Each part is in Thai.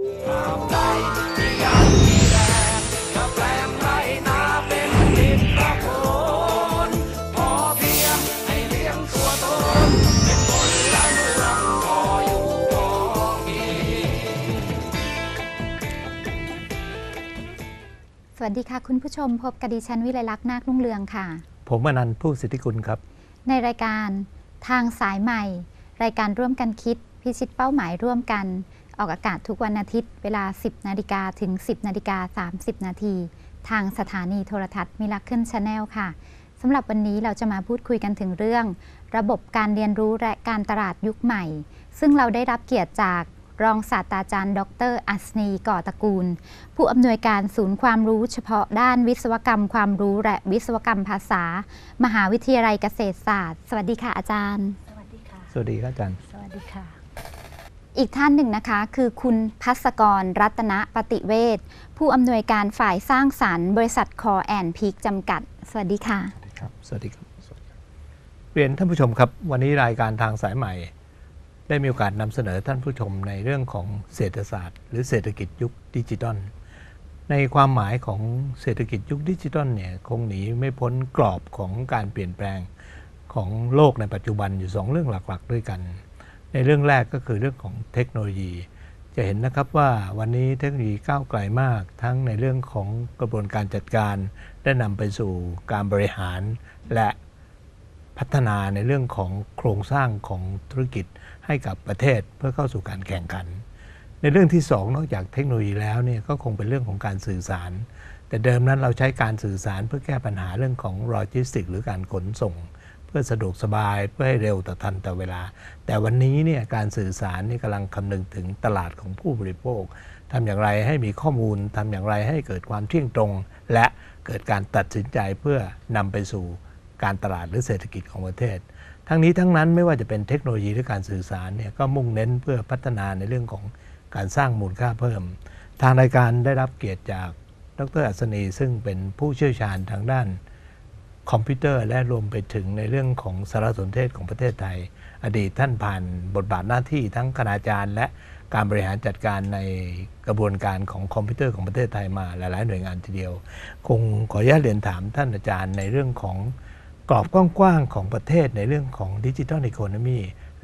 สวัสดีค่ะ คุณผู้ชมพบกับดิฉันวิไลลักษณ์นาครุ่งเรืองค่ะ ผมอนันต์ผู้สิทธิกุลครับ ในรายการทางสายใหม่ รายการร่วมกันคิด พิชิตเป้าหมายร่วมกัน ออกอากาศทุกวันอาทิตย์ เวลา 10 นาฬิกาถึง 10 นาฬิกา 30 นาที ทางสถานีโทรทัศน์มิลักขึ้นชาแนลค่ะสำหรับวันนี้เราจะมาพูดคุยกันถึงเรื่อง ระบบการเรียนรู้และการตลาดยุคใหม่ ซึ่งเราได้รับเกียรติจากรองศาสตราจารย์ ดร อัศนีก่อตระกูล ผู้อำนวยการศูนย์ความรู้เฉพาะด้านวิศวกรรมความรู้และวิศวกรรมภาษา มหาวิทยาลัยเกษตรศาสตร์ สวัสดีค่ะอาจารย์ สวัสดีค่ะ สวัสดีครับอาจารย์ สวัสดีค่ะ อีกท่านหนึ่งนะคะ คือคุณพัศกรรัตนปฏิเวศผู้อำนวยการฝ่ายสร้างสรรค์บริษัทคอแอนพีคจำกัด สวัสดีค่ะ สวัสดีครับ สวัสดีครับ เรียนท่านผู้ชมครับ วันนี้รายการทางสายใหม่ ได้มีโอกาสนำเสนอท่านผู้ชมในเรื่องของเศรษฐศาสตร์ หรือเศรษฐกิจยุคดิจิทัลในความหมายของเศรษฐกิจยุคดิจิทัลเนี่ยคงหนีไม่พ้นกรอบของการเปลี่ยนแปลงของโลกในปัจจุบันอยู่สองเรื่องหลัก ๆ ด้วยกัน ในเรื่องแรกก็คือเรื่องของเทคโนโลยี จะเห็นนะครับว่าวันนี้เทคโนโลยีก้าวไกลมาก ทั้งในเรื่องของกระบวนการจัดการได้นำไปสู่การบริหาร และพัฒนาในเรื่องของโครงสร้างของธุรกิจให้กับประเทศเพื่อเข้าสู่การแข่งขัน ในเรื่องที่สองนอกจากเทคโนโลยีแล้วเนี่ยก็คงเป็นเรื่องของการสื่อสาร แต่เดิมนั้นเราใช้การสื่อสารเพื่อแก้ปัญหาเรื่องของโลจิสติกหรือการขนส่ง พื่อสะดวกสบายเพื่อให้เร็วต่อทันต่อเวลา แต่วันนี้เนี่ยการสื่อสารนี่กำลังคำนึงถึงตลาดของผู้บริโภคทำอย่างไรให้มีข้อมูลทำอย่างไรให้เกิดความเที่ยงตรง และเกิดการตัดสินใจเพื่อนำไปสู่การตลาดหรือเศรษฐกิจของประเทศ ทั้งนี้ทั้งนั้นไม่ว่าจะเป็นเทคโนโลยีหรือการสื่อสารเนี่ยก็มุ่งเน้นเพื่อพัฒนาในเรื่องของการสร้างมูลค่าเพิ่ม ทางรายการได้รับเกียรติจากดรอัศนีซึ่งเป็นผู้เชี่ยวชาญทางด้าน คอมพิวเตอร์และรวมไปถึงในเรื่องของสารสนเทศของประเทศไทย อดีตท่านผ่านบทบาทหน้าที่ทั้งคณาจารย์ และการบริหารจัดการในกระบวนการของคอมพิวเตอร์ของประเทศไทยมาหลาย ๆ หน่วยงานทีเดียว คงขออนุญาตเรียนถามท่านอาจารย์ในเรื่องของกรอบกว้างๆของประเทศในเรื่องของดิจิทัลอีโคโนมี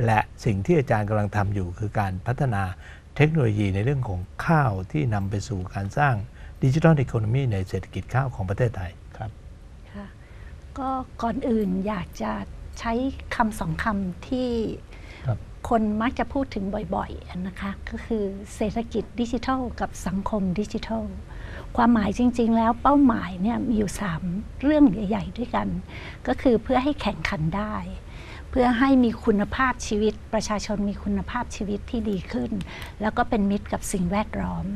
และสิ่งที่อาจารย์กำลังทำอยู่คือการพัฒนาเทคโนโลยีในเรื่องของข้าวที่นำไปสู่การสร้างดิจิทัลอีโคโนมีในเศรษฐกิจข้าวของประเทศไทย ก็ก่อนอื่นอยากจะใช้คำสองคำที่ครับคนมักจะพูดถึงบ่อยๆนะคะ ก็คือเศรษฐกิจดิจิทัล กับสังคมดิจิทัล ความหมายจริง ๆ แล้วเป้าหมายเนี่ยมีอยู่ 3 เรื่องใหญ่ ๆ ด้วยกัน ก็คือเพื่อให้แข่งขันได้ เพื่อให้มีคุณภาพชีวิต ประชาชนมีคุณภาพชีวิตที่ดีขึ้น แล้วก็เป็นมิตรกับสิ่งแวดล้อม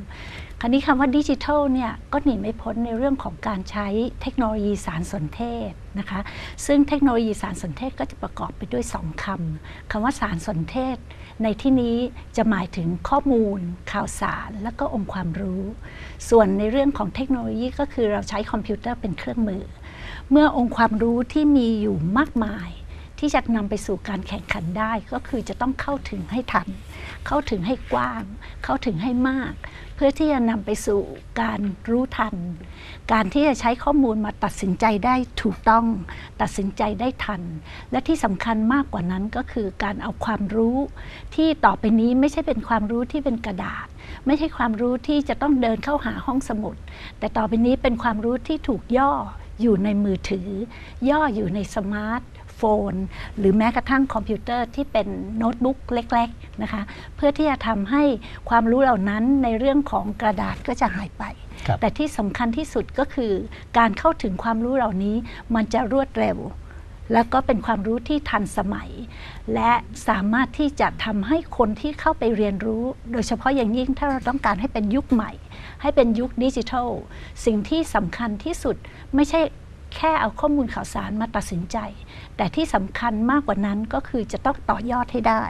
คราวนี้คำว่าดิจิทัลเนี่ยก็หนีไม่พ้นในเรื่องของการใช้เทคโนโลยีสารสนเทศนะคะ ซึ่งเทคโนโลยีสารสนเทศก็จะประกอบไปด้วยสองคำคำว่าสารสนเทศ ในที่นี้จะหมายถึงข้อมูล ข่าวสาร และก็องค์ความรู้ ส่วนในเรื่องของเทคโนโลยีก็คือเราใช้คอมพิวเตอร์เป็นเครื่องมือ เมื่อองค์ความรู้ที่มีอยู่มากมาย ที่จะนำไปสู่การแข่งขันได้ก็คือจะต้องเข้าถึงให้ทัน เข้าถึงให้กว้าง เข้าถึงให้มาก เพื่อที่จะนำไปสู่การรู้ทัน การที่จะใช้ข้อมูลมาตัดสินใจได้ถูกต้อง ตัดสินใจได้ทัน และที่สำคัญมากกว่านั้นก็คือการเอาความรู้ ที่ต่อไปนี้ไม่ใช่เป็นความรู้ที่เป็นกระดาษ ไม่ใช่ความรู้ที่จะต้องเดินเข้าหาห้องสมุด แต่ต่อไปนี้เป็นความรู้ที่ถูกย่ออยู่ในมือถือ ย่ออยู่ในสมาร์ท โฟน หรือแม้กระทั่งคอมพิวเตอร์ที่เป็นโน้ตบุ๊กเล็กๆนะคะเพื่อที่จะทำให้ความรู้เหล่านั้นในเรื่องของกระดาษก็จะหายไปครับแต่ที่สำคัญที่สุดก็คือการเข้าถึงความรู้เหล่านี้มันจะรวดเร็วแล้วก็เป็นความรู้ที่ทันสมัย และสามารถที่จะทำให้คนที่เข้าไปเรียนรู้ โดยเฉพาะอย่างยิ่งถ้าเราต้องการให้เป็นยุคใหม่ ให้เป็นยุคดิจิทัล สิ่งที่สำคัญที่สุดไม่ใช่แค่เอาข้อมูลข่าวสารมาตัดสินใจ แต่ที่สำคัญมากกว่านั้นก็คือจะต้องต่อยอดให้ได้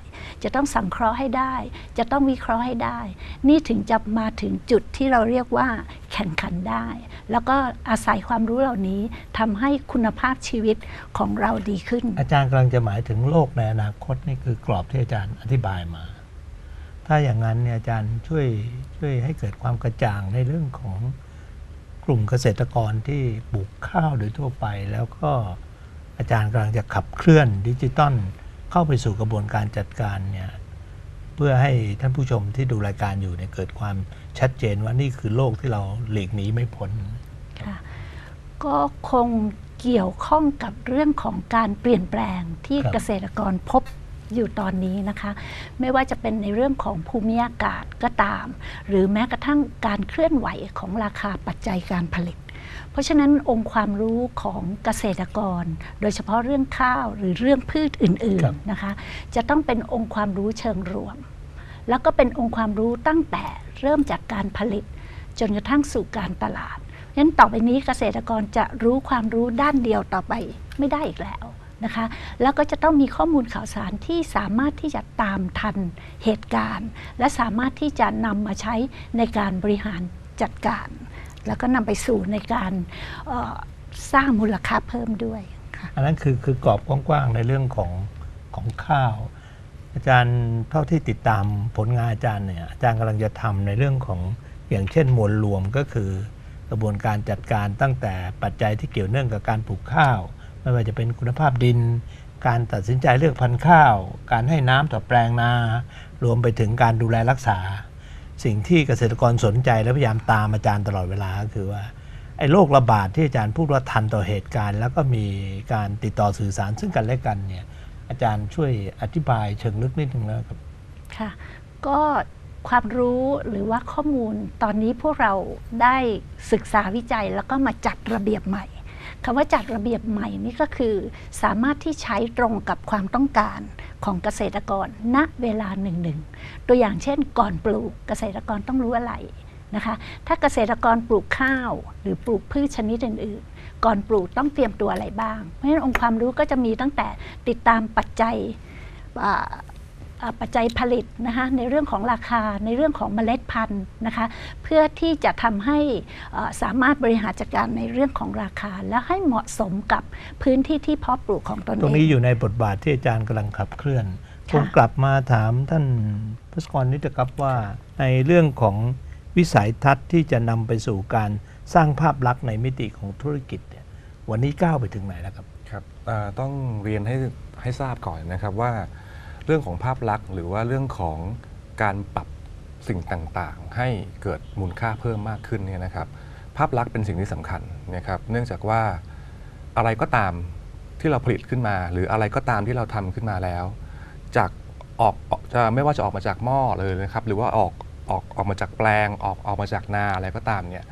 จะต้องสังเคราะห์ให้ได้ จะต้องวิเคราะห์ให้ได้ นี่ถึงจะมาถึงจุดที่เราเรียกว่าแข่งขันได้ แล้วก็อาศัยความรู้เหล่านี้ทำให้คุณภาพชีวิตของเราดีขึ้น อาจารย์กำลังจะหมายถึงโลกในอนาคตนี่คือกรอบที่อาจารย์อธิบายมา ถ้าอย่างนั้นเนี่ยอาจารย์ช่วยช่วยให้เกิดความกระจ่างในเรื่องของกลุ่มเกษตรกรที่ปลูกข้าวโดยทั่วไปแล้วก็ อาจารย์กำลังจะขับเคลื่อนดิจิตอลเข้าไปสู่กระบวนการจัดการเนี่ยเพื่อให้ท่านผู้ชมที่ดูรายการอยู่เนี่ยเกิดความชัดเจนว่านี่คือโลกที่เราหลีกหนีไม่พ้นค่ะก็คงเกี่ยวข้องกับเรื่องของการเปลี่ยนแปลงที่ครับเกษตรกรพบอยู่ตอนนี้นะคะ ไม่ว่าจะเป็นในเรื่องของภูมิอากาศก็ตาม หรือแม้กระทั่งการเคลื่อนไหวของราคาปัจจัยการผลิต เพราะฉะนั้นองค์ความรู้ของเกษตรกร โดยเฉพาะเรื่องข้าวหรือเรื่องพืชอื่นครับ ๆนะคะ จะต้องเป็นองค์ความรู้เชิงรวม แล้วก็เป็นองค์ความรู้ตั้งแต่เริ่มจากการผลิต จนกระทั่งสู่การตลาดเพราะฉะนั้นต่อไปนี้เกษตรกรจะรู้ความรู้ด้านเดียวต่อไปไม่ได้อีกแล้วนะคะ แล้วก็จะต้องมีข้อมูลข่าวสารที่สามารถที่จะตามทันเหตุการณ์ และสามารถที่จะนำมาใช้ในการบริหารจัดการ แล้วก็นำไปสู่ในการออสร้างมูลค่าเพิ่มด้วยค่ะอันนั้นคือคือกรอบกว้างๆในเรื่องของของข้าว อาจารย์เท่าที่ติดตามผลงานอาจารย์เนี่ยอาจารย์กำลังจะทำในเรื่องของอย่างเช่นมวลรวมก็คือกระบวนการจัดการตั้งแต่ปัจจัยที่เกี่ยวเนื่องกับการปลูกข้าว ไม่ว่าจะเป็นคุณภาพดิน การตัดสินใจเลือกพันธุ์ข้าว การให้น้ำต่อแปลงนา รวมไปถึงการดูแลรักษา สิ่งที่เกษตรกรสนใจและพยายามตามอาจารย์ตลอดเวลาก็คือว่าไอ้โรคระบาดที่อาจารย์พูดว่าทันต่อเหตุการณ์ แล้วก็มีการติดต่อสื่อสารซึ่งกันและกันเนี่ยอาจารย์ช่วยอธิบายเชิงลึกนิดนึงนะครับค่ะก็ความรู้หรือว่าข้อมูลตอนนี้พวกเราได้ศึกษาวิจัยแล้วก็มาจัดระเบียบใหม่ คำว่าจัดระเบียบใหม่นี่ก็คือ สามารถที่ใช้ตรงกับความต้องการของเกษตรกรณเวลาหนึ่งหนึ่งตัวอย่างเช่น ก่อนปลูกเกษตรกรต้องรู้อะไรนะคะถ้าเกษตรกรปลูกข้าวหรือปลูกพืชชนิดอื่นๆ ก่อนปลูกต้องเตรียมตัวอะไรบ้าง เพราะฉะนั้นองค์ความรู้ก็จะมีตั้งแต่ติดตามปัจจัยอ่าอ่า ปัจจัยผลิตนะคะในเรื่องของราคาในเรื่องของเมล็ดพันธุ์นะคะเพื่อที่จะทำให้อ่าสามารถบริหารจัดการในเรื่องของราคา และให้เหมาะสมกับพื้นที่ที่เพาะปลูกของตนตรงเอนี้งอยู่ในบทบาทที่อาจารย์กำลังขับเคลื่อนผค่ะมกลับมาถามท่านพศกรนิตครับว่าในเรื่องของวิสัยทัศน์ที่จะนำไปสู่การสร้างภาพลักษณ์ในมิติของธุรกิจเนี่ยวันนี้ก้าวไปถึงไหนแล้วครับครับอ่าต้องเรียนให้ให้ทราบก่อนนะครับว่า เรื่องของภาพลักษณ์ หรือว่าเรื่องของการปรับสิ่งต่างๆ ให้เกิดมูลค่าเพิ่มมากขึ้นเนี่ยนะครับ ภาพลักษณ์เป็นสิ่งที่สำคัญนะครับ เนื่องจากว่าอะไรก็ตามที่เราผลิตขึ้นมา หรืออะไรก็ตามที่เราทำขึ้นมาแล้ว จากออกจะไม่ว่าจะออกมาจากหม้อเลยนะครับ หรือว่าออกออกออกมาจากแปลงออกออกมาจากนาอะไรก็ตามเนี่ย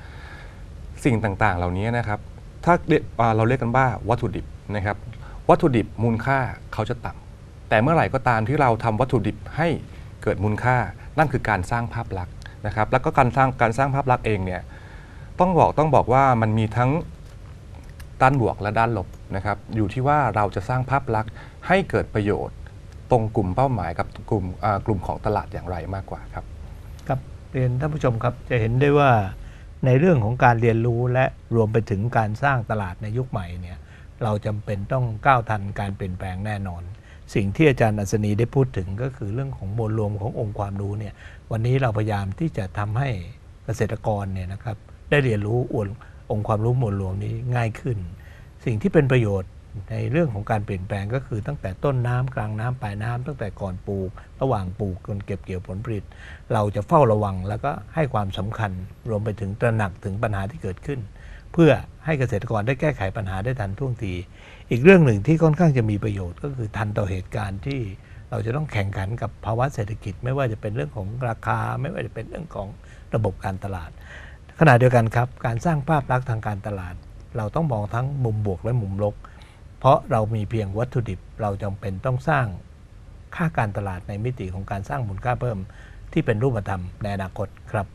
สิ่งต่างๆ เหล่านี้นะครับ ถ้าเราเราเรียกกันว่าวัตถุดิบนะครับ วัตถุดิบมูลค่าเขาจะต่ำ แต่เมื่อไหร่ก็ตามที่เราทำวัตถุดิบให้เกิดมูลค่า นั่นคือการสร้างภาพลักษณ์นะครับ แล้วก็การสร้างการสร้างภาพลักษณ์เองเนี่ยต้องบอกต้องบอกว่ามันมีทั้งด้านบวกและด้านลบนะครับ อยู่ที่ว่าเราจะสร้างภาพลักษณ์ให้เกิดประโยชน์ ตรงกลุ่มเป้าหมายกับกลุ่มกลุ่มของตลาดอย่างไรมากกว่าครับครับเรียนท่านผู้ชมครับจะเห็นได้ว่าในเรื่องของการเรียนรู้และรวมไปถึงการสร้างตลาดในยุคใหม่เนี่ยเราจำเป็นต้องก้าวทันการเปลี่ยนแปลงแน่นอน สิ่งที่อาจารย์อัศนีได้พูดถึงก็คือเรื่องของมวลรวมขององค์ความรู้เนี่ยวันนี้เราพยายามที่จะทำให้เกษตรกรเนี่ยนะครับได้เรียนรู้อวนองค์ความรู้มวลรวมนี้ง่ายขึ้น สิ่งที่เป็นประโยชน์ในเรื่องของการเปลี่ยนแปลงก็คือตั้งแต่ต้นน้ำกลางน้ำปลายน้ำตั้งแต่ก่อนปลูก ระหว่างปลูกจนเก็บเกี่ยวผลผลิต เราจะเฝ้าระวังแล้วก็ให้ความสำคัญรวมไปถึงตระหนักถึงปัญหาที่เกิดขึ้น เพื่อ ให้เกษตรกรได้แก้ไขปัญหาได้ทันท่วงที อีกเรื่องหนึ่งที่ค่อนข้างจะมีประโยชน์ก็คือทันต่อเหตุการณ์ที่เราจะต้องแข่งขันกับภาวะเศรษฐกิจ ไม่ว่าจะเป็นเรื่องของราคา ไม่ว่าจะเป็นเรื่องของระบบการตลาด ขณะเดียวกันครับ การสร้างภาพลักษณ์ทางการตลาด เราต้องมองทั้งมุมบวกและมุมลบเพราะเรามีเพียงวัตถุดิบ เราจำเป็นต้องสร้างค่าการตลาดในมิติของการสร้างมูลค่าเพิ่ม ที่เป็นรูปธรรมในอนาคตครับ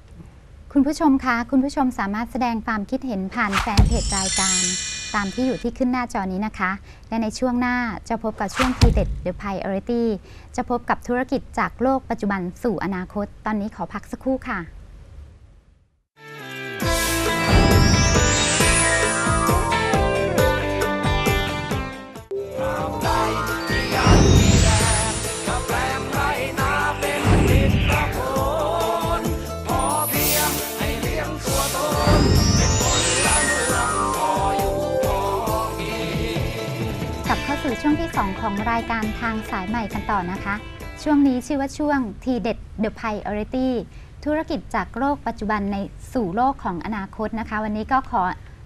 คุณผู้ชมคะ คุณผู้ชมสามารถแสดงความคิดเห็นผ่านแฟนเพจรายการ ตามที่อยู่ที่ขึ้นหน้าจอนี้นะคะ และในช่วงหน้าจะพบกับช่วงทีเด็ด The Priority จะพบกับธุรกิจจากโลกปัจจุบันสู่อนาคต ตอนนี้ขอพักสักครู่ค่ะ สู่ช่วงที่ 2 ของรายการทางสายใหม่กันต่อนะคะ ช่วงนี้ชื่อว่าช่วงทีเด็ด The Priority ธุรกิจจากโลกปัจจุบันในสู่โลกของอนาคตนะคะ วันนี้ก็ขอ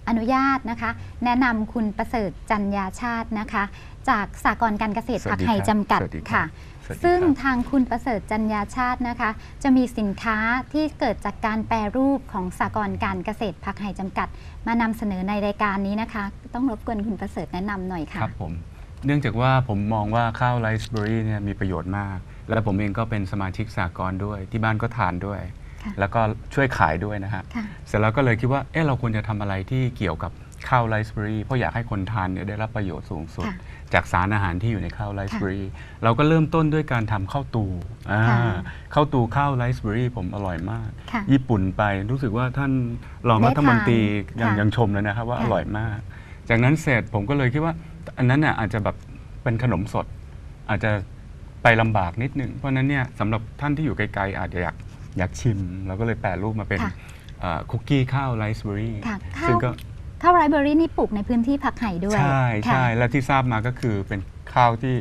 อนุญาตนะคะ แนะนำคุณประเสริฐจันยาชาตินะคะ จากสากลการเกษตรสวัผัสกดีไห่ครับจำกัดสวัสดีครับค่ะสวัสดีซึ่งครับทางคุณประเสริฐจันยาชาตินะคะ จะมีสินค้าที่เกิดจากการแปรรูปของสากลการเกษตรผักไห่จำกัด มานำเสนอในรายการนี้นะคะ ต้องรบกวนคุณประเสริฐแนะนำหน่อยคค่ะรับผม เนื่องจากว่าผมมองว่าข้าวไรซ์เบอรี่เนี่ยมีประโยชน์มาก และผมเองก็เป็นสมาชิกสากลด้วย ที่บ้านก็ทานด้วย ค่ะแล้วก็ช่วยขายด้วยนะฮะ ค่ะ เสร็จแล้วก็เลยคิดว่า เอ๊ะเราควรจะทำอะไรที่เกี่ยวกับข้าวไรซ์เบอรี่เพราะอยากให้คนทานเนี่ยได้รับประโยชน์สูงสุด ค่ะจากสารอาหารที่อยู่ในข้าวไรซ์เบอรี่เราก็เริ่มต้นด้วยการทำข้าวตูอ่าค่ะ ข้าวตูข้าวไรซ์เบอรี่ผมอร่อยมาก ค่ะ ญี่ปุ่นไปรู้สึกว่าท่านรองได้รัฐมนตรีทานยังค่ะยังชมเลยนะครับว่าค่ะ อร่อยมาก จากนั้นเสร็จผมก็เลยคิดว่า อันนั้นน่ะอาจจะแบบเป็นขนมสด อาจจะไปลำบากนิดหนึ่งเพราะฉะนั้นเนี่ยสำหรับท่านที่อยู่ไกลๆอาจจะอยากอยากชิมเราก็เลยแปรรูปมาเป็นค่ะ เอ่อคุกกี้ข้าวไรซ์เบอรี่ค่ะข้าซึ่วงก็ข้าวไรซ์เบอรี่นี่ปลูกในพื้นที่ผักไห่ด้วยใช่ค่ะ ใช่และที่ทราบมาก็คือเป็นข้าวที่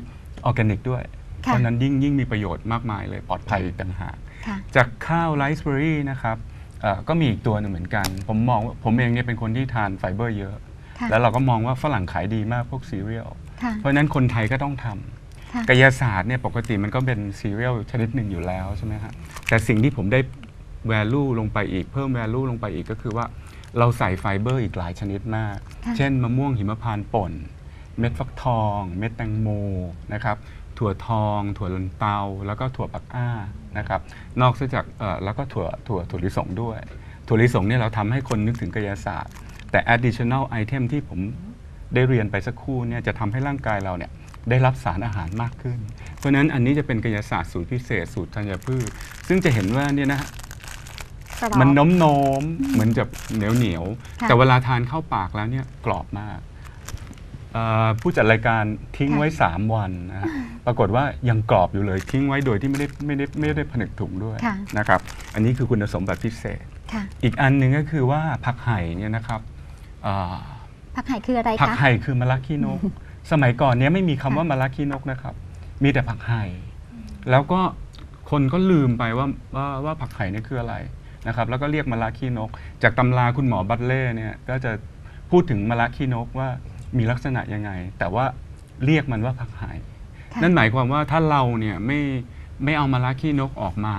ออร์แกนิกด้วย เพค่ะ ราะฉะนั้นยิ่งยิ่งมีประโยชน์มากมายเลยปลอดภัยอีกต่างหาก ค่ะ จากข้าวไรซ์เบอรี่นะครับเอ่อก็มีอีกตัวหนึ่งเหมือนกัน ผมมองว่าผมเองเนี่ยเป็นคนที่ทานไฟเบอร์เยอะค่ะ แล้วเราก็มองว่าฝรั่งขายดีมากพวกซีเรียลค่ะเพราะฉะนั้นคนไทยก็ต้องทค่ะำกายศาสตร์เนี่ยปกติมันก็เป็นซีเรียลชนิดหนึ่งอยู่แล้วใช่ไหมฮะแต่สิ่งที่ผมได้ value ลงไปอีกเพิ่ม value ลงไปอีกก็คือว่าเราใส่ไฟเบอร์อีกหลายชนิดมากค่ะเช่นมะม่วงหิมพานต์ป่น เม็ดฟักทอง เม็ดแตงโมนะครับถั่วทอง ถั่วลันเตา แล้วก็ถั่วปักอ้านะครับนอกจากเอ่อแล้วก็ถั่วถั่วถั่วลิสงด้วย ถั่วลิสงเนี่ยเราทำให้คนนึกถึงกายศาสตร์ แต่ additional item ที่ผมได้เรียนไปสักครู่เนี่ยจะทำให้ร่างกายเราเนี่ยได้รับสารอาหารมากขึ้น เพราะฉะนั้นอันนี้จะเป็นกายศาสตร์สูตรพิเศษสูตรธัญพืช ซึ่งจะเห็นว่าเนี่ยนะฮะกรอบมันโน้มโน้มๆเหมือนจะเหนียวเหนียวๆค่ะ แต่เวลาทานเข้าปากแล้วเนี่ยกรอบมากเอ่อผู้จัดรายการทิ้งไว้ 3 วันนะฮะปรากฏว่ายังกรอบอยู่เลยทิ้งไว้โดยที่ไม่ได้ไม่ได้ไม่ได้ผนึกถุงด้วยค่ะ นะครับ อันนี้คือคุณสมบัติพิเศษ ค่ะ อีกอันหนึ่งก็คือว่าผักไห่เนี่ยนะครับเอ่อ ผักไห่คืออะไรผักคะไห่คือมะระขี้นก สมัยก่อนเนี้ยไม่มีคำค่ะว่ามะระขี้นกนะครับ มีแต่ผักไห่แล้วก็คนก็ลืมไปว่าว่าว่าผักไห่เนี่ยคืออะไรนะครับ แล้วก็เรียกมะระขี้นก จากตำราคุณหมอบัตเล่เนี่ยก็จะพูดถึงมะระขี้นกว่ามีลักษณะยังไง แต่ว่าเรียกมันว่าผักไห่ค่ะนั่นหมายความว่าถ้าเราเนี่ยไม่ไม่เอามะระขี้นกออกมา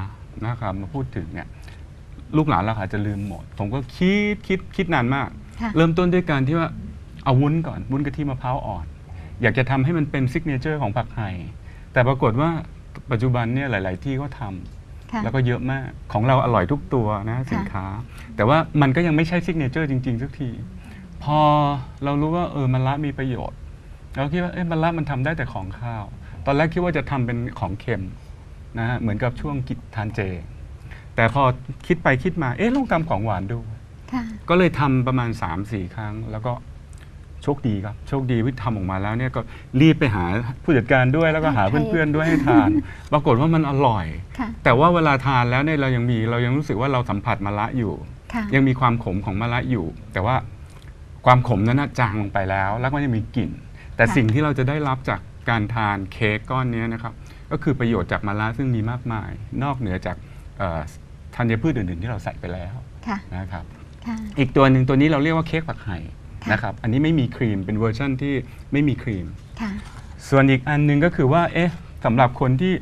นะครับมาพูดถึงเนี่ยลูกหลานเราอาจจะลืมหมด ผมก็คิดคิดคิดนานมากค่ะ เริ่มต้นด้วยการที่ว่าเอาวุ้นก่อนวุ้นกะทิมะพร้าวอ่อน อยากจะทำให้มันเป็นซิกเนเจอร์ของผักไห่แต่ปรากฏว่าปัจจุบันเนี่ยหลาย ๆ ที่ก็ทำค่ะแล้วก็เยอะมากของเราอร่อยทุกตัวนะสินค้า แต่ว่ามันก็ยังไม่ใช่ซิกเนเจอร์จริง ๆ สักที พอเรารู้ว่าเออมันละมีประโยชน์เราคิดว่าเอ๊ะมันละมันทำได้แต่ของข้าว ตอนแรกคิดว่าจะทำเป็นของเค็มนะฮะเหมือนกับช่วงกินทานเจ แต่พอคิดไปคิดมาเอ๊ะลองทำของหวานดูค่ะ ก็เลยทำประมาณ 3-4 ครั้ง แล้วก็โชคดีครับ โชคดีที่ทำออกมาแล้วเนี่ยก็รีบไปหาผู้จัดการด้วยแล้วก็หาให้เพื่อนๆด้วยให้ทาน ปรากฏว่ามันอร่อยค่ะแต่ว่าเวลาทานแล้วเนี่ยเรายังมีเรายังรู้สึกว่าเราสัมผัสมะระอยู่ค่ะยังมีความขมของมะระอยู่ แต่ว่าความขมนั้นนะจางลงไปแล้ว แล้วก็ยังมีกลิ่น แต่ค่ะสิ่งที่เราจะได้รับจากการทานเค้กก้อนเนี้ยนะครับก็คือประโยชน์จากมะระซึ่งมีมากมาย นอกเหนือจากเอ่อธัญพืชอื่นๆที่เราใส่ไปแล้วค่ะนะครับค่ะ อีกตัวหนึ่งตัวนี้เราเรียกว่าเค้กผักไห่ค่ะนะครับ อันนี้ไม่มีครีมเป็นเวอร์ชันที่ไม่มีครีมค่ะส่วนอีกอันหนึงก็คือว่า เอ๊ะสำหรับคนที่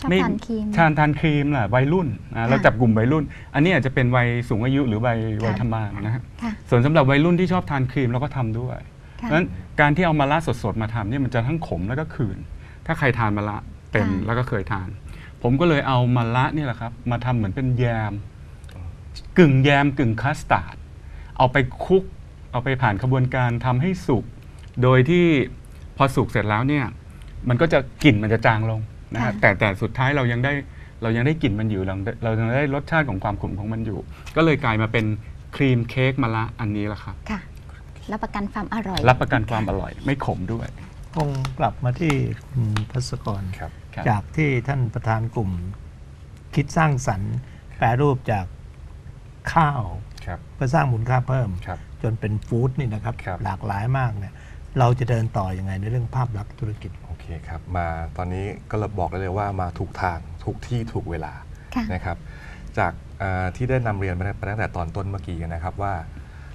ชอบไม่ทานครีมทานทานครีมล่ะวัยรุ่นอะเราจับกลุ่มวัยรุ่น อันนี้อาจจะเป็นวัยสูงอายุหรือวัยวัยทำงานนะฮะค่ะส่วนสำหรับวัยรุ่นที่ชอบทานครีมเราก็ทำด้วยเพค่ะราะฉะนั้นการที่เอามะระสดๆมาทำเนี่ยมันจะทั้งขมแล้วก็ขื่นถ้าใครทานมะระเป็นค่ะแล้วก็เคยทาน ผมก็เลยเอามะระเนี่ยแหละครับมาทำเหมือนเป็นแยม กึ่งแยมกึ่งคัสตาร์ดเอาไปคลุก เอาไปผ่านขบวนการทำให้สุก โดยที่พอสุกเสร็จแล้วเนี่ยมันก็จะกลิ่นมันจะจางลงนะฮะค่ะแต่แต่สุดท้ายเรายังได้เรายังได้กลิ่นมันอยู่ เราเรายังได้รสชาติของความขมของมันอยู่ ก็เลยกลายมาเป็นครีมเค้กมะระอันนี้แหละครับค่ะรับประกันความอร่อย รับประกันความอร่อย ไม่ขมด้วยคงกลับมาที่คุณพัศกรครับครับจากที่ท่านประธานกลุ่ม คิดสร้างสรรค์แปรรูปจาก ข้าวครับ เพื่อสร้างมูลค่าเพิ่ม ครับ จนเป็นฟู้ดนี่นะครับครับ หลากหลายมากเนี่ยเราจะเดินต่ออยังไงในเรื่องภาพลักษณ์ธุรกิจ โอเคครับ มาตอนนี้ก็บอกได้เลยว่ามาถูกทางถูกที่ถูกเวลาค่ะ นะครับ จากเอ่อที่ได้นำเรียนไปตั้งแต่ตอนต้นเมื่อกี้นะครับว่า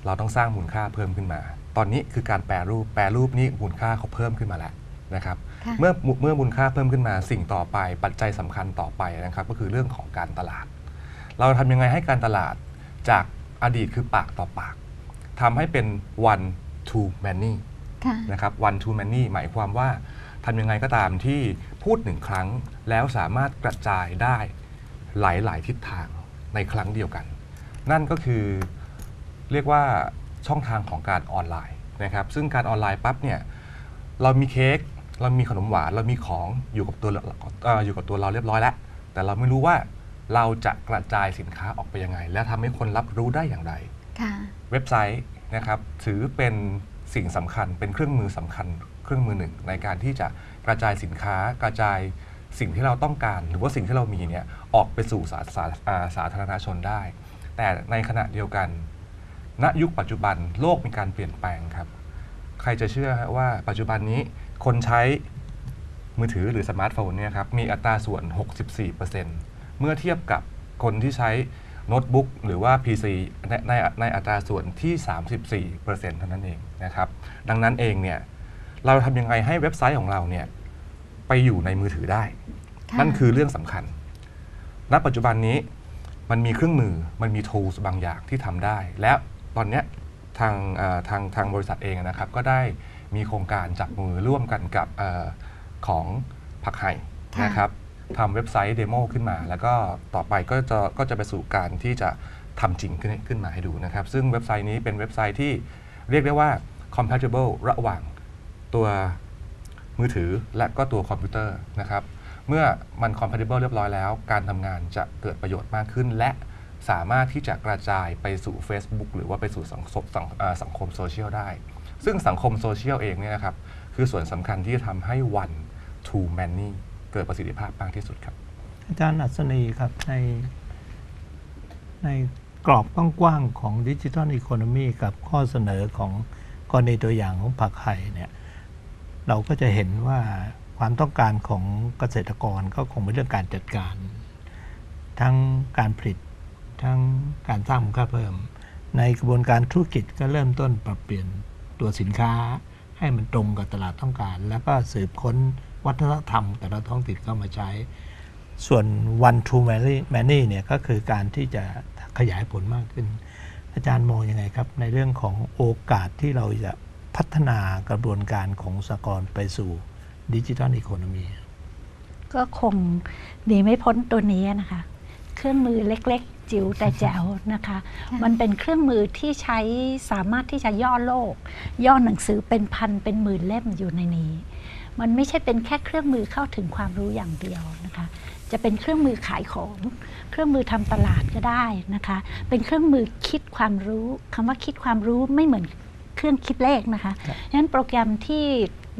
เราต้องสร้างมูลค่าเพิ่มขึ้นมา ตอนนี้คือการแปรรูปแปรรูปนี้มูลค่าเขาเพิ่มขึ้นมาแล้วนะครับ ค่ะ เมื่อเมื่อมูลค่าเพิ่มขึ้นมาสิ่งต่อไปปัจจัยสำคัญต่อไปนะครับ ก็คือเรื่องของการตลาด เราทำยังไงให้การตลาด จากอดีตคือปากต่อปากทำให้เป็น one to many ค่ะ นะครับ one to many หมายความว่าทำยังไงก็ตามที่พูดหนึ่งครั้งแล้วสามารถกระจายได้หลาย ๆ ทิศทางในครั้งเดียวกัน นั่นก็คือเรียกว่าช่องทางของการออนไลน์นะครับ ซึ่งการออนไลน์ปั๊บเนี่ยเรามีเค้กเรามีขนมหวาน เรามีของอยู่กับตัวเราเอ่ออยู่กับตัวเราเรียบร้อยแล้ว แต่เราไม่รู้ว่า เราจะกระจายสินค้าออกไปยังไง และทำให้คนรับรู้ได้อย่างไร ค่ะ เว็บไซต์นะครับถือเป็นสิ่งสำคัญเป็นเครื่องมือสำคัญ เครื่องมือหนึ่ง ในการที่จะกระจายสินค้ากระจายสิ่งที่เราต้องการ หรือว่าสิ่งที่เรามีเนี่ยออกไปสู่สาสาอ่าสาธารณชนได้ แต่ในขณะเดียวกัน ณยุคปัจจุบันโลกมีการเปลี่ยนแปลงครับ ใครจะเชื่อฮะว่าปัจจุบันนี้คนใช้มือถือหรือสมาร์ทโฟนเนี่ยครับมีอัตราส่วน 64% เมื่อเทียบกับคนที่ใช้โน้ตบุ๊กหรือว่า PC ในในในอัตราส่วนที่ 34%เท่านั้นเองนะครับ ดังนั้นเองเนี่ยเราทำยังไงให้เว็บไซต์ของเราเนี่ยไปอยู่ในมือถือได้ค่ะนั่นคือเรื่องสำคัญ ณ ปัจจุบันนี้มันมีเครื่องมือ มันมี tools บางอย่างที่ทำได้ และตอนเนี้ยทางเอ่อทางทางบริษัทเองนะครับ ก็ได้มีโครงการจับมือร่วมกันกับเออของผักไห่ค่ะนะครับ ทำเว็บไซต์เดโมขึ้นมา แล้วก็ต่อไปก็จะก็จะไปสู่การที่จะทำจริงขึ้นขึ้นมาให้ดูนะครับ ซึ่งเว็บไซต์นี้เป็นเว็บไซต์ที่เรียกได้ว่า compatible ระหว่างตัวมือถือและก็ตัวคอมพิวเตอร์นะครับ เมื่อมัน compatible เรียบร้อยแล้ว การทำงานจะเกิดประโยชน์มากขึ้น และสามารถที่จะกระจายไปสู่ Facebook หรือว่าไปสู่สังคมสงสังคมโซเชียลได้ ซึ่งสังคมโซเชียลเองเนี่ยนะครับ คือส่วนสำคัญที่จะทำให้ one to many เกิดประสิทธิภาพมากที่สุดครับ อาจารย์อัศนีครับในในกรอบกว้างๆของดิจิทัลอีโคโนมีกับข้อเสนอของกรณีตัวอย่างของผักไห่เนี่ยเราก็จะเห็นว่าความต้องการของเกษตรกรก็คงเป็นเรื่องการจัดการ ทั้งการผลิตทั้งการสร้างมูลค่าเพิ่ม ในกระบวนการธุรกิจก็เริ่มต้นปรับเปลี่ยนตัวสินค้าให้มันตรงกับตลาดต้องการ แล้วก็สืบค้น วัฒนธรรม แต่ละท้องถิ่นเข้ามาใช้ ส่วน one to many many เนี่ยก็คือการที่จะขยายผลมากขึ้น อาจารย์มองยังไงครับ ในเรื่องของโอกาสที่เราจะพัฒนากระบวนการของสหกรณ์ไปสู่ดิจิทัลอีโคโนมีก็คงหนีไม่พ้นตัวนี้นะคะ เครื่องมือเล็กๆจิ๋วแต่แจ๋วนะคะค่ะมันเป็นเครื่องมือที่ใช้สามารถที่จะย่อโลก ย่อหนังสือเป็นพันเป็นหมื่นเล่มอยู่ในนี้ มันไม่ใช่เป็นแค่เครื่องมือเข้าถึงความรู้อย่างเดียวนะคะ จะเป็นเครื่องมือขายของ เครื่องมือทำตลาดก็ได้นะคะ เป็นเครื่องมือคิดความรู้คำว่าคิดความรู้ไม่เหมือนเครื่องคิดเลขนะคะฉะนั้นโปรแกรมที่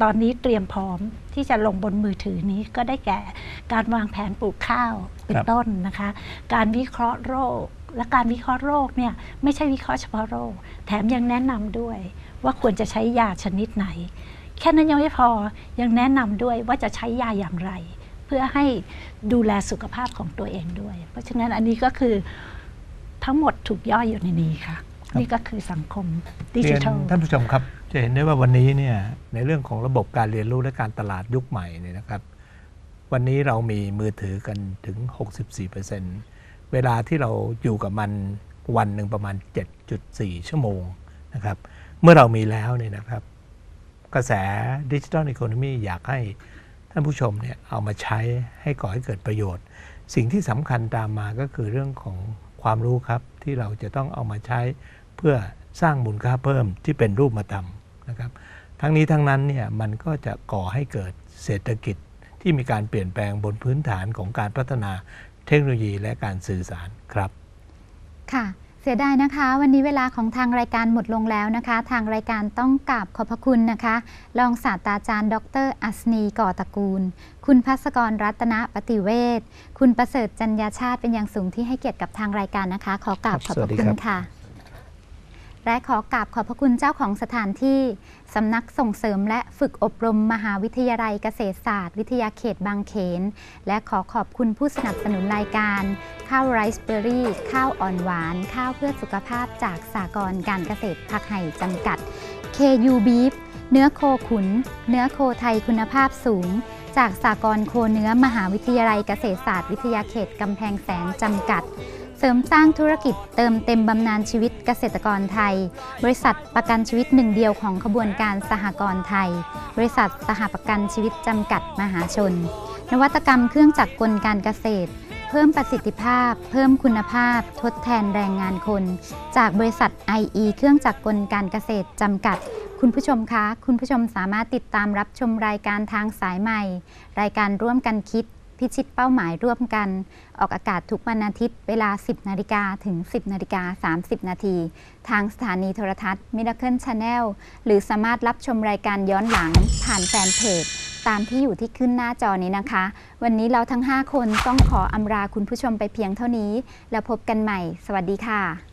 ตอนนี้เตรียมพร้อมที่จะลงบนมือถือนี้ก็ได้แก่การวางแผนปลูกข้าวเป็นครับต้นนะคะ การวิเคราะห์โรค และการวิเคราะห์โรคเนี่ยไม่ใช่วิเคราะห์เฉพาะโรค แถมยังแนะนำด้วยว่าควรจะใช้ยาชนิดไหน แค่นั้นยังไม่พอยังแนะนำด้วยว่าจะใช้ยาอย่างไร เพื่อให้ดูแลสุขภาพของตัวเองด้วย เพราะฉะนั้นอันนี้ก็คือทั้งหมดถูกย่อยอยู่ในนี้ค่ะครับนี่ก็คือสังคมดิเรีจิยนทัลท่านผู้ชมครับ จะเห็นได้ว่าวันนี้เนี่ยในเรื่องของระบบการเรียนรู้และการตลาดยุคใหม่เนี่ยนะครับ วันนี้เรามีมือถือกันถึง 64%เวลาที่เราอยู่กับมันวันหนึ่งประมาณ 7.4 ชั่วโมงนะครับ เมื่อเรามีแล้วเนี่ยนะครับ กระแสดิจิทัลอีโคโนมีอยากให้ท่านผู้ชมเนี่ยเอามาใช้ให้ก่อให้เกิดประโยชน์ สิ่งที่สำคัญตามมาก็คือเรื่องของความรู้ครับที่เราจะต้องเอามาใช้เพื่อสร้างมูลค่าเพิ่มที่เป็นรูปธรรมนะครับ ทั้งนี้ทั้งนั้นเนี่ยมันก็จะก่อให้เกิดเศรษฐกิจที่มีการเปลี่ยนแปลงบนพื้นฐานของการพัฒนาเทคโนโลยีและการสื่อสารครับ ค่ะ เสียดายนะคะ วันนี้เวลาของทางรายการหมดลงแล้วนะคะ ทางรายการต้องกราบขอบพระคุณนะคะรองศาสตราจารย์ ดร อัศนีก่อตระกูล คุณพัศกรรัตนปฏิเวศคุณประเสริฐจัญญาชาติเป็นอย่างสูงที่ให้เกียรติกับทางรายการนะคะ ขอกราบขอบพระคุณค่ะ และขอกราบขอบพระคุณเจ้าของสถานที่ สำนักส่งเสริมและฝึกอบรมมหาวิทยาลัยเกษตรศาสตร์ วิทยาเขตบางเขน และขอขอบคุณผู้สนับสนุนรายการ ข้าวไรซ์เบอร์รี่ ข้าวอ่อนหวาน ข้าวเพื่อสุขภาพจากสากรการเกษตรผักไห่จำกัด KU Beef เนื้อโคขุน เนื้อโคไทยคุณภาพสูง จากสากรโคเนื้อมหาวิทยาลัยเกษตรศาสตร์ วิทยาเขตกำแพงแสนจำกัด เสริมสร้างธุรกิจเติมเต็มบำนาญชีวิตเกษตรกรไทย บริษัทประกันชีวิตหนึ่งเดียวของขบวนการสหกรณ์ไทย บริษัทสหประกันชีวิตจำกัดมหาชน นวัตกรรมเครื่องจักรกลการเกษตร เพิ่มประสิทธิภาพ เพิ่มคุณภาพ ทดแทนแรงงานคน จากบริษัท IE เครื่องจักรกลการเกษตรจำกัดคุณผู้ชมคะ คุณผู้ชมสามารถติดตามรับชมรายการทางสายใหม่ รายการร่วมกันคิด พิชิตเป้าหมายร่วมกัน ออกอากาศทุกวันอาทิตย์เวลา 10 นาฬิกาถึง 10 นาฬิกา 30 นาที ทางสถานีโทรทัศน์ Miracle Channel หรือสามารถรับชมรายการย้อนหลังผ่านแฟนเพจตามที่อยู่ที่ขึ้นหน้าจอนี้นะคะ วันนี้เราทั้ง 5 คนต้องขออำลาคุณผู้ชมไปเพียงเท่านี้ แล้วพบกันใหม่ สวัสดีค่ะ